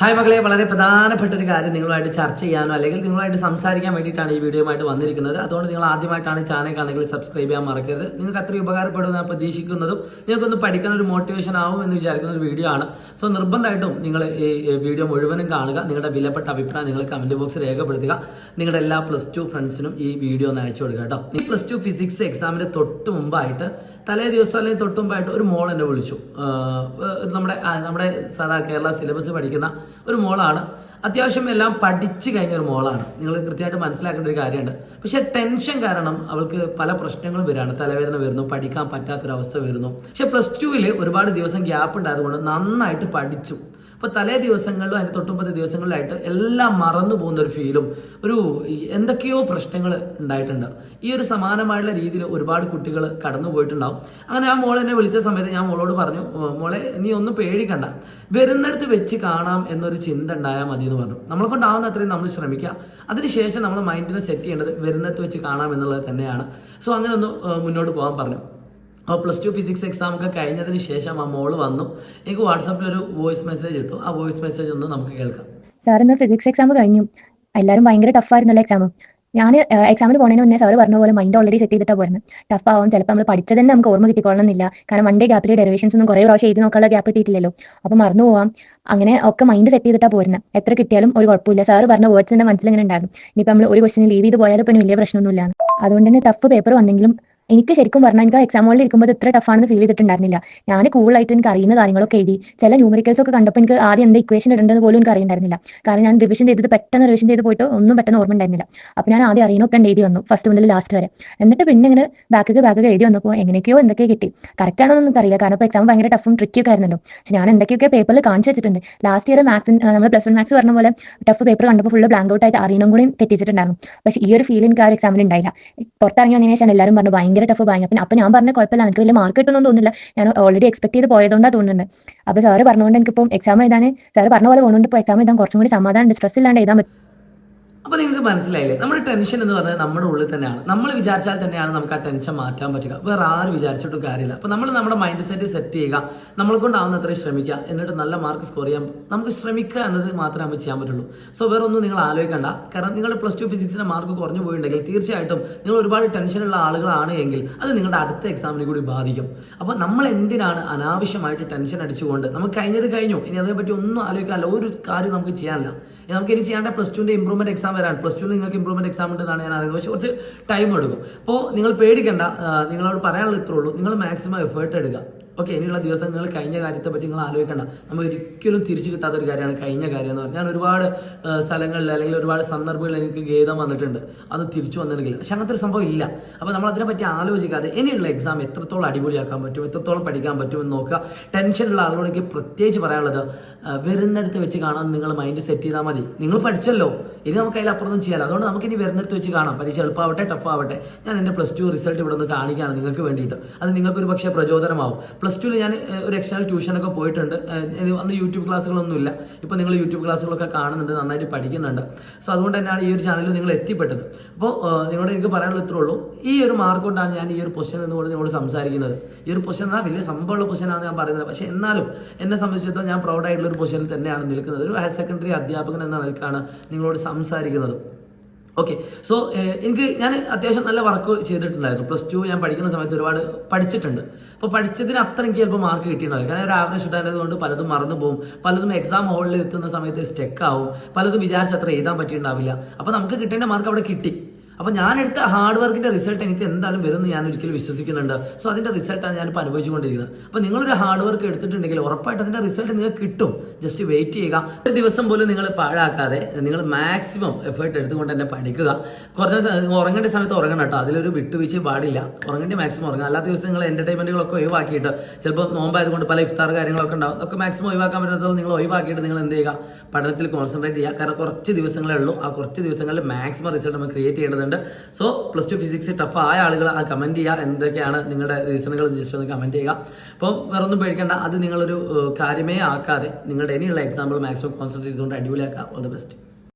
Hi മകളെ വളരെ പ്രധാനപ്പെട്ട ഒരു കാര്യം നിങ്ങളുമായിട്ട് ചർച്ച ചെയ്യാനോ അല്ലെങ്കിൽ നിങ്ങളുമായിട്ട് സംസാരിക്കാൻ വേണ്ടിയിട്ടാണ് ഈ വീഡിയോയുമായിട്ട് വന്നിരിക്കുന്നത്. അതുകൊണ്ട് നിങ്ങൾ ആദ്യമായിട്ടാണ് ചാനൽ കാണുന്നെങ്കിൽ സബ്സ്ക്രൈബ് ചെയ്യാൻ മറക്കരുത്. നിങ്ങൾക്ക് അത്രയും ഉപകാരപ്പെടുമെന്ന് പ്രതീക്ഷിക്കുന്നതും നിങ്ങൾക്കൊന്ന് പഠിക്കാൻ ഒരു മോട്ടിവേഷൻ ആവും എന്ന് വിചാരിക്കുന്ന ഒരു വീഡിയോ ആണ്. സോ നിർബന്ധമായിട്ടും നിങ്ങൾ ഈ വീഡിയോ മുഴുവനും കാണുക. നിങ്ങളുടെ വിലപ്പെട്ട അഭിപ്രായം നിങ്ങൾ കമന്റ് ബോക്സിൽ രേഖപ്പെടുത്തുക. നിങ്ങളുടെ എല്ലാ പ്ലസ് ടു ഫ്രണ്ട്സിനും ഈ വീഡിയോ ഒന്ന് അയച്ചു കൊടുക്കുക കേട്ടോ. ഈ പ്ലസ് ടു ഫിസിക്സ് എക്സാമിന്റെ തൊട്ട് മുമ്പായിട്ട് തലേ ദിവസം അല്ലെങ്കിൽ തൊട്ട് മുമ്പായിട്ട് ഒരു മോൾ എന്നെ വിളിച്ചു. നമ്മുടെ നമ്മുടെ സാധാ കേരള സിലബസ് പഠിക്കുന്ന ഒരു മോളാണ്. അത്യാവശ്യം എല്ലാം പഠിച്ചു കഴിഞ്ഞ ഒരു മോളാണ്. നിങ്ങൾ കൃത്യമായിട്ട് മനസ്സിലാക്കേണ്ട ഒരു കാര്യമുണ്ട്. പക്ഷെ ടെൻഷൻ കാരണം അവൾക്ക് പല പ്രശ്നങ്ങളും വരികയാണ് തലവേദന വരുന്നു പഠിക്കാൻ പറ്റാത്തൊരവസ്ഥ വരുന്നു. പക്ഷെ പ്ലസ് ടുവിൽ ഒരുപാട് ദിവസം ഗ്യാപ്പ് ഉണ്ടായതുകൊണ്ട് നന്നായിട്ട് പഠിച്ചു. അപ്പോൾ തലേ ദിവസങ്ങളിലും അതിന് തൊട്ടുമ്പത്തെ ദിവസങ്ങളിലായിട്ട് എല്ലാം മറന്നു പോകുന്ന ഒരു ഫീലും ഒരു എന്തൊക്കെയോ പ്രശ്നങ്ങൾ ഉണ്ടായിട്ടുണ്ട്. ഈ ഒരു സമാനമായുള്ള രീതിയിൽ ഒരുപാട് കുട്ടികൾ കടന്നു പോയിട്ടുണ്ടാവും. അങ്ങനെ ആ മോൾ എന്നെ വിളിച്ച സമയത്ത് ഞാൻ മോളോട് പറഞ്ഞു "ഓ, മോളെ നീ ഒന്നും പേടിക്കണ്ട. വരുന്നിടത്ത് വെച്ച് കാണാം എന്നൊരു ചിന്ത ഉണ്ടായാൽ മതി എന്ന് പറഞ്ഞു. നമ്മളെ കൊണ്ടാവുന്ന അത്രയും നമ്മൾ ശ്രമിക്കുക അതിനുശേഷം നമ്മൾ മൈൻഡിനെ സെറ്റ് ചെയ്യേണ്ടത് വരുന്നിടത്ത് വെച്ച് കാണാം എന്നുള്ളത് തന്നെയാണ്. സോ അങ്ങനെ ഒന്ന് മുന്നോട്ട് പോകാൻ പറഞ്ഞു. അപ്പോൾ പ്ലസ് ടു ഫിസിക്സ് എക്സാം ഒക്കെ കഴിഞ്ഞതിന് ശേഷം ആ മോൾ വന്നു. എനിക്ക് വാട്സാപ്പിൽ ഒരു വോയിസ് മെസ്സേജ് ഇട്ടു. ആ വോയിസ് മെസ്സേജ് ഒന്ന് നമുക്ക് കേൾക്കാം. സാർ ഇന്ന് ഫിസിക്സ് എക്സാം കഴിഞ്ഞു. എല്ലാവരും ഭയങ്കര ടഫ് ആയിരുന്നല്ലോ എക്സാം ഞാൻ എക്സാമിന് പോണതിന് മുന്നേ സാർ പറഞ്ഞ പോലെ മൈൻഡ് ഓൾറെഡി സെറ്റ് ചെയ്തിട്ടാ പോരുന്നത് ടഫ് ആവും. ചിലപ്പോൾ നമ്മൾ പഠിച്ചത് തന്നെ നമുക്ക് ഓർമ്മ കിട്ടിക്കൊള്ളണമെന്നില്ല. കാരണം വൺ ഡേ ഗ്യാപ്പിൽ ഡെറിവേഷൻസ് ഒന്നും കുറേ പ്രാവശ്യം എഴുതി നോക്കാനുള്ള ഗ്യാപ്പ് കിട്ടിയിട്ടില്ലല്ലോ. അപ്പോൾ മറന്നു പോവാം. അങ്ങനെ ഒക്കെ മൈൻഡ് സെറ്റ് ചെയ്തിട്ടാ പോരുന്നത് എത്ര കിട്ടിയാലും ഒരു കുഴപ്പമില്ല. സാർ പറഞ്ഞ വേർഡ്സ് എന്റെ മനസ്സിൽ ഇങ്ങനെ ഉണ്ടായിരുന്നു. ഇനിയിപ്പോൾ നമ്മൾ ഒരു ക്വസ്റ്റിന് ലീവ് ചെയ്ത് പോയാലും പിന്നെ വലിയ പ്രശ്നമൊന്നുമില്ല അതുകൊണ്ട് തന്നെ ടഫ് പേപ്പർ വന്നെങ്കിലും എനിക്ക് ശരിക്കും പറഞ്ഞാൽ എനിക്ക് എക്സാം ഹോളിൽ ഇരിക്കുമ്പോൾ ഇത്ര ടഫാണെന്ന് ഫീൽ ചെയ്തിട്ടുണ്ടായിരുന്നില്ല. ഞാൻ കൂളായിട്ട് എനിക്ക് അറിയുന്ന കാര്യങ്ങളൊക്കെ എഴുതി. ചില ന്യൂമറിക്കൽസ് ഒക്കെ കണ്ടപ്പോൾ എനിക്ക് ആദ്യം എന്താ ഇക്വേഷൻ ഇടേണ്ടത് പോലും എനിക്ക് അറിയണ്ടായിരുന്നില്ല. കാരണം ഞാൻ റിവിഷൻ ചെയ്തത് പെട്ടെന്ന് റിവിഷൻ ചെയ്ത് പോയിട്ട് ഒന്നും പെട്ടെന്ന് ഓർമ്മ ഉണ്ടായിരുന്നില്ല. അപ്പോൾ ഞാൻ ആദ്യം അറിയണമൊക്കെ എഴുതി വന്നു ഫസ്റ്റ് മുതൽ ലാസ്റ്റ് വരെ. എന്നിട്ട് പിന്നെ ഇങ്ങനെ ബാക്കൊക്കെ ബാക്കൊക്കെ എഴുതി വന്നപ്പോൾ എങ്ങനെയൊക്കെയോ എന്തൊക്കെയോ കിട്ടി. കറക്റ്റ് ആണോ എന്നൊന്നും അറിയില്ല. കാരണം ഇപ്പോൾ എക്സാം ഭയങ്കര ടഫും ട്രിക്കിയൊക്കെ ആയിരുന്നല്ലോ. പക്ഷെ ഞാൻ എന്തൊക്കെയൊക്കെ പേപ്പറിൽ കാണിച്ചു വെച്ചിട്ടുണ്ട്. ലാസ്റ്റ് ഇയർ മാത്സ് നമ്മൾ പ്ലസ് വൺ മാത്സ് പറഞ്ഞ പോലെ ടഫ് പേപ്പർ കണ്ടപ്പോൾ ഫുള്ള് ബ്ലാങ്ക് ഔട്ട് ആയിട്ട് അറിയണം കൂടി തെറ്റിച്ചിട്ടുണ്ടായിരുന്നു. പക്ഷേ ഈ ഒരു ഫീൽ എനിക്ക് ആ എക്സാമിൽ ഉണ്ടായില്ല. പുറത്തിറങ്ങി വന്നതിന് ശേഷം എല്ലാവരും പറഞ്ഞു ഭയങ്കര ടഫ് ഭയങ്കര. പിന്നെ അപ്പം ഞാൻ പറഞ്ഞ കുഴപ്പമില്ല. എനിക്ക് വലിയ മാർക്ക് കിട്ടുമെന്ന് തോന്നുന്നില്ല. ഞാൻ ഓൾറെഡി എക്സ്പെക്ട് ചെയ്ത് പോയതുകൊണ്ടാണ് തോന്നുന്നുണ്ട് അപ്പോൾ സാറ് പറഞ്ഞുകൊണ്ട് എനിക്കിപ്പോൾ എക്സാം എഴുതാൻ സാറ് പറഞ്ഞ പോലെ പോകുന്നുണ്ട് ഇപ്പോൾ എക്സാം എഴുതാൻ കുറച്ചും കൂടി സമാധാനം സ്ട്രെസ് ഇല്ലാണ്ട് എഴുതാൻ പറ്റും അപ്പോൾ നിങ്ങൾക്ക് മനസ്സിലായില്ലേ? നമ്മുടെ ടെൻഷൻ എന്ന് പറഞ്ഞാൽ നമ്മുടെ ഉള്ളിൽ തന്നെയാണ്. നമ്മൾ വിചാരിച്ചാൽ തന്നെയാണ് നമുക്ക് ആ ടെൻഷൻ മാറ്റാൻ പറ്റുക. വേറെ ആരും വിചാരിച്ചിട്ടും കാര്യമില്ല. അപ്പോൾ നമ്മൾ നമ്മുടെ മൈൻഡ് സെറ്റ് സെറ്റ് ചെയ്യുക. നമ്മളെ കൊണ്ടാവുന്ന അത്രയും ശ്രമിക്കുക. എന്നിട്ട് നല്ല മാർക്ക് സ്കോർ ചെയ്യാൻ നമുക്ക് ശ്രമിക്കുക എന്നത് മാത്രമേ നമുക്ക് ചെയ്യാൻ പറ്റുള്ളൂ. സോ വേറെ ഒന്നും നിങ്ങൾ ആലോചിക്കേണ്ട. കാരണം നിങ്ങളുടെ പ്ലസ് ടു ഫിസിക്സിന്റെ മാർക്ക് കുറഞ്ഞു പോയിട്ടുണ്ടെങ്കിൽ തീർച്ചയായിട്ടും നിങ്ങൾ ഒരുപാട് ടെൻഷനുള്ള ആളുകളാണ് എങ്കിൽ അത് നിങ്ങളുടെ അടുത്ത എക്സാമിനെ കൂടി ബാധിക്കും. അപ്പോൾ നമ്മൾ എന്തിനാണ് അനാവശ്യമായിട്ട് ടെൻഷൻ അടിച്ചുകൊണ്ട് നമുക്ക് കഴിഞ്ഞത് കഴിഞ്ഞു. ഇനി അതിനെപ്പറ്റി ഒന്നും ആലോചിക്കാനില്ല. ഒരു കാര്യം നമുക്ക് ചെയ്യാനില്ല. നമുക്ക് ഇനി ചെയ്യേണ്ട പ്ലസ് ടുവിന്റെ ഇമ്പ്രൂവ്മെന്റ് എക്സാം വരാൻ. പ്ലസ് ടു നിങ്ങൾക്ക് ഇമ്പ്രൂവ്മെന്റ് എക്സാം ഉണ്ടെന്നാണ് ഞാൻ അറിയുന്നത്. പക്ഷേ കുറച്ച് ടൈം എടുക്കും. അപ്പോൾ നിങ്ങൾ പേടിക്കേണ്ട. നിങ്ങളോട് പറയാനുള്ള ഇത്രേ ഉള്ളൂ. നിങ്ങൾ മാക്സിമം എഫേർട്ട് എടുക്കുക. ഓക്കെ ഇനിയുള്ള ദിവസങ്ങൾ കഴിഞ്ഞ കാര്യത്തെ പറ്റി നിങ്ങൾ ആലോചിക്കേണ്ട. നമ്മൾ ഒരിക്കലും തിരിച്ചു കിട്ടാത്ത ഒരു കാര്യമാണ് കഴിഞ്ഞ കാര്യം എന്ന് പറഞ്ഞാൽ ഞാൻ ഒരുപാട് സ്ഥലങ്ങളിൽ അല്ലെങ്കിൽ ഒരുപാട് സന്ദർഭങ്ങളിൽ എനിക്ക് ഗീതം വന്നിട്ടുണ്ട്. അത് തിരിച്ചു വന്നിട്ടില്ല. പക്ഷെ അങ്ങനത്തെ ഒരു സംഭവം ഇല്ല. അപ്പോൾ നമ്മൾ അതിനെപ്പറ്റി ആലോചിക്കാതെ ഇനിയുള്ള എക്സാം എത്രത്തോളം അടിപൊളിയാക്കാൻ പറ്റും എത്രത്തോളം പഠിക്കാൻ പറ്റും എന്ന് നോക്കുക. ടെൻഷനുള്ള ആളോട് എനിക്ക് പ്രത്യേകിച്ച് പറയാനുള്ളത് വരുന്നിടത്ത് വെച്ച് കാണാൻ നിങ്ങൾ മൈൻഡ് സെറ്റ് ചെയ്താൽ മതി. നിങ്ങൾ പഠിച്ചല്ലോ. ഇനി നമുക്ക് അതിലപ്പുറമൊന്നും ചെയ്യാം അതുകൊണ്ട് നമുക്ക് ഇനി വരുന്നിടത്ത് വെച്ച് കാണാം. പരീക്ഷ എളുപ്പമാവട്ടെ ടഫ് ആവട്ടെ. ഞാൻ എന്റെ പ്ലസ് ടു റിസൾട്ട് ഇവിടെ നിന്ന് കാണിക്കുകയാണ് നിങ്ങൾക്ക് വേണ്ടിയിട്ട്. അത് നിങ്ങൾക്ക് ഒരു പക്ഷേ പ്രചോദനമാവും. പ്ലസ് ടുവിൽ ഞാൻ ഒരു എക്സ്റ്റേണൽ ട്യൂഷനൊക്കെ പോയിട്ടുണ്ട്. അന്ന് യൂട്യൂബ് ക്ലാസ്സുകളൊന്നുമില്ല. ഇപ്പോൾ നിങ്ങൾ യൂട്യൂബ് ക്ലാസ്സുകളൊക്കെ കാണുന്നുണ്ട് നന്നായിട്ട് പഠിക്കുന്നുണ്ട്. സോ അതുകൊണ്ട് തന്നെയാണ് ഈ ഒരു ചാനലിൽ നിങ്ങൾ എത്തിപ്പെട്ടത്. അപ്പോൾ നിങ്ങളോട് എനിക്ക് പറയാനുള്ള ഇത്രേ ഉള്ളൂ. ഈ ഒരു മാർക്ക് കൊണ്ടാണ് ഞാൻ ഈ ഒരു പൊസിഷൻ എന്നുകൊണ്ട് നിങ്ങളോട് സംസാരിക്കുന്നത്. ഈ ഒരു പൊസിഷൻ എന്നാൽ വലിയ സംഭവമുള്ള പൊസിഷനാണ് ഞാൻ പറയുന്നത്. പക്ഷേ എന്നാലും എന്നെ സംബന്ധിച്ചിടത്തോളം ഞാൻ പ്രൗഡായിട്ടുള്ള ഒരു പൊസിഷനിൽ തന്നെയാണ് നിൽക്കുന്നത്. ഒരു ഹയർ സെക്കൻഡറി അധ്യാപകൻ എന്ന നിലക്കാണ് നിങ്ങളോട് സംസാരിക്കുന്നത്. ഓക്കെ സോ എനിക്ക് ഞാൻ അത്യാവശ്യം നല്ല വർക്ക് ചെയ്തിട്ടുണ്ടായിരുന്നു. പ്ലസ് ടു ഞാൻ പഠിക്കുന്ന സമയത്ത് ഒരുപാട് പഠിച്ചിട്ടുണ്ട്. അപ്പോൾ പഠിച്ചതിന് അത്ര എനിക്ക് ചിലപ്പോൾ മാർക്ക് കിട്ടിയിട്ടുണ്ടാവില്ല. കാരണം ഒരു ആവറേജ് സ്റ്റുഡന്റ് കൊണ്ട് പലതും മറന്നു പോകും. പലതും എക്സാം ഹോളിൽ എത്തുന്ന സമയത്ത് സ്റ്റെക്ക് ആവും. പലതും വിചാരിച്ചത്ര എഴുതാൻ പറ്റിയിട്ടുണ്ടാവില്ല. അപ്പോൾ നമുക്ക് കിട്ടേണ്ട മാർക്ക് അവിടെ കിട്ടി. അപ്പോൾ ഞാൻ എടുത്ത ഹാർഡ് വർക്കിന്റെ റിസൾട്ട് എനിക്ക് എന്തായാലും വരുമെന്ന് ഞാൻ ഒരിക്കലും വിശ്വസിക്കുന്നുണ്ട്. സോ അതിന്റെ റിസൾട്ടാണ് ഞാൻ ഇപ്പോൾ അനുഭവിച്ചുകൊണ്ടിരിക്കുന്നത്. അപ്പോൾ നിങ്ങളൊരു ഹാർഡ് വർക്ക് എടുത്തിട്ടുണ്ടെങ്കിൽ ഉറപ്പായിട്ട് അതിന്റെ റിസൾട്ട് നിങ്ങൾക്ക് കിട്ടും. ജസ്റ്റ് വെയിറ്റ് ചെയ്യുക. ഒരു ദിവസം പോലും നിങ്ങൾ പാഴാക്കാതെ നിങ്ങൾ മാക്സിമം എഫേർട്ട് എടുത്തുകൊണ്ട് തന്നെ പഠിക്കുക. കുറച്ച് സ- ഉറങ്ങേണ്ട സമയത്ത് ഉറങ്ങണം കേട്ടോ. അതിലൊരു വിട്ടുവീഴ്ച പാടില്ല. ഉറങ്ങേണ്ട മാക്സിമം ഉറങ്ങുക. അല്ലാത്ത ദിവസം നിങ്ങൾ എന്റർടൈൻമെന്റുകളൊക്കെ ഒഴിവാക്കിയിട്ട് ചിലപ്പോൾ നോമ്പായതുകൊണ്ട് പല ഇഫ്താർ കാര്യങ്ങളൊക്കെ ഉണ്ടാവും. അതൊക്കെ മാക്സിമം ഒഴിവാക്കാൻ പറ്റാത്തത് നിങ്ങൾ ഒഴിവാക്കിയിട്ട് നിങ്ങൾ എന്ത് ചെയ്യുക? പഠനത്തിൽ കോൺസെൻട്രേറ്റ് ചെയ്യുക. കാരണം കുറച്ച് ദിവസങ്ങളേ ഉള്ളൂ. ആ കുറച്ച് ദിവസങ്ങളിൽ മാക്സിമം റിസൾട്ട് നമ്മൾ ക്രിയേറ്റ് ചെയ്യേണ്ടതുണ്ട് so plus two physics tough ആയ ആളുകൾ ആ കമന്റ് ചെയ്യുക. എന്തൊക്കെയാണ് നിങ്ങളുടെ റീസണുകൾ ജസ്റ്റ് ഒന്ന് കമന്റ് ചെയ്യുക. അപ്പോൾ വേറെ ഒന്നും പേടിക്കേണ്ട. അത് നിങ്ങളൊരു കാര്യമേ ആക്കാതെ നിങ്ങളുടെ ഇനിയുള്ള എക്സാമ്പിൾ മാക്സിമം കോൺസെൻട്രേറ്റ് ചെയ്തുകൊണ്ട് അടിപൊളിയാക്കുക. All the best